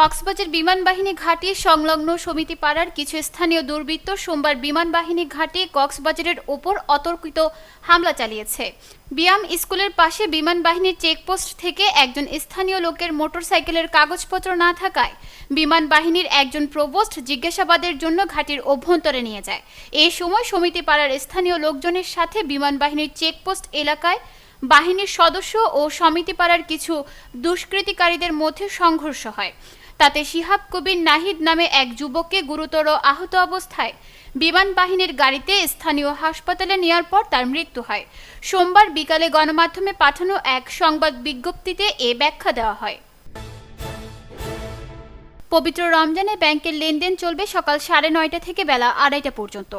কক্সবাজার বিমান বাহিনী ঘাঁটি সংলগ্ন সমিতি পাড়ার কিছু স্থানীয় দুর্বৃত্ত সোমবার বিমান বাহিনী ঘাঁটি কক্সবাজারের ওপর অতর্কিত হামলা চালিয়েছে। বিয়াম স্কুলের পাশে বিমান বাহিনীর চেকপোস্ট থেকে একজন স্থানীয় লোকের মোটরসাইকেলের কাগজপত্র না থাকায় বিমান বাহিনীর একজন প্রবোস্ট জিজ্ঞাসাবাদের জন্য ঘাঁটির অভ্যন্তরে নিয়ে যায়। এই সময় সমিতি পাড়ার স্থানীয় লোকজনের সাথে বিমান বাহিনীর চেকপোস্ট এলাকায় বাহিনীর সদস্য ও সমিতি পাড়ার কিছু দুষ্কৃতিকারীদের মধ্যে সংঘর্ষ হয়। তাতে শিহাব কবির নাহিদ নামে এক যুবককে গুরুতর আহত অবস্থায় বিমান বাহিনীর গাড়িতে স্থানীয় হাসপাতালে নেওয়ার পর তার মৃত্যু হয়। সোমবার বিকালে গণমাধ্যমে পাঠানো এক সংবাদ বিজ্ঞপ্তিতে এ ব্যাখ্যা দেওয়া হয়। পবিত্র রমজানে ব্যাংকের লেনদেন চলবে সকাল সাড়ে নয়টা থেকে বেলা আড়াইটা পর্যন্ত।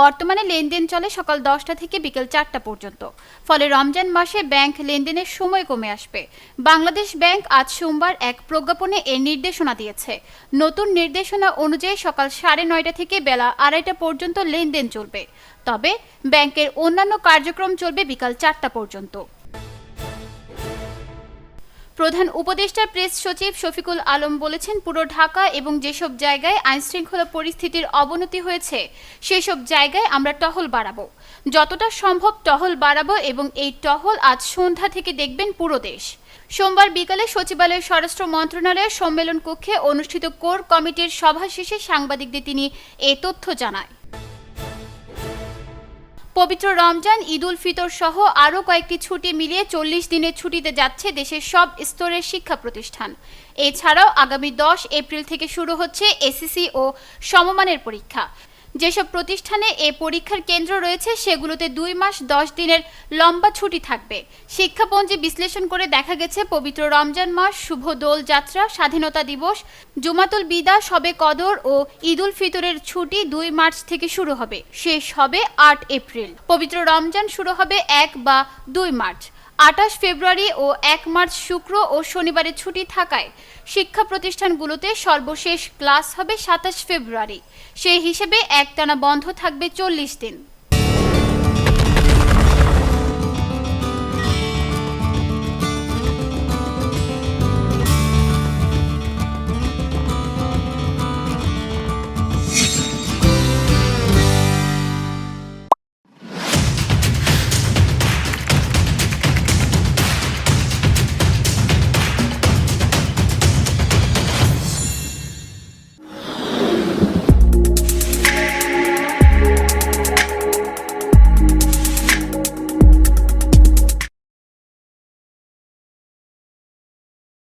বর্তমানে লেনদেন চলে সকাল দশটা থেকে বিকেল চারটা পর্যন্ত। ফলে রমজান মাসে ব্যাংক লেনদেনের সময় কমে আসবে। বাংলাদেশ ব্যাংক আজ সোমবার এক প্রজ্ঞাপনে এর নির্দেশনা দিয়েছে। নতুন নির্দেশনা অনুযায়ী সকাল সাড়ে নয়টা থেকে বেলা আড়াইটা পর্যন্ত লেনদেন চলবে। তবে ব্যাংকের অন্যান্য কার্যক্রম চলবে বিকাল চারটা পর্যন্ত। প্রধান উপদেষ্টা প্রেস সচিব শফিকুল আলম বলেছেন, পুরো ঢাকা এবং যেসব জায়গায় আইনশৃঙ্খলা পরিস্থিতির অবনতি হয়েছে, সেসব জায়গায় আমরা টহল বাড়াবো। যতটা সম্ভব টহল বাড়াবো এবং এই টহল আজ সন্ধ্যা থেকে দেখবেন পুরো দেশ। সোমবার বিকালে সচিবালয়ের স্বরাষ্ট্র মন্ত্রণালয়ের সম্মেলন কক্ষে অনুষ্ঠিত কোর কমিটির সভা শেষে সাংবাদিকদের তিনি এ তথ্য জানায়। পবিত্র রমজান, ঈদ উল ফিতর সহ আরও কয়েকটি ছুটি মিলিয়ে চল্লিশ দিনের ছুটিতে যাচ্ছে দেশের সব স্তরের শিক্ষা প্রতিষ্ঠান। এছাড়াও আগামী দশ এপ্রিল থেকে শুরু হচ্ছে এসিসি ও সমমানের পরীক্ষা। যেসব প্রতিষ্ঠানে এ পরীক্ষার কেন্দ্র রয়েছে, সেগুলোতে দুই মাস দশ দিনের লম্বা ছুটি থাকবে। শিক্ষাপঞ্জি বিশ্লেষণ করে দেখা গেছে, পবিত্র রমজান মাস, শুভ দোল যাত্রা, স্বাধীনতা দিবস, জুমাতুল বিদা, সবে কদর ও ঈদ উল ফিতরের ছুটি দুই মার্চ থেকে শুরু হবে। শেষ হবে আট এপ্রিল। পবিত্র রমজান শুরু হবে এক বা দুই মার্চ। আঠাশ ফেব্রুয়ারি ও এক মার্চ শুক্র ও শনিবারে ছুটি থাকায় শিক্ষা প্রতিষ্ঠানগুলোতে সর্বশেষ ক্লাস হবে সাতাশ ফেব্রুয়ারি। সেই হিসেবে একটানা বন্ধ থাকবে চল্লিশ দিন।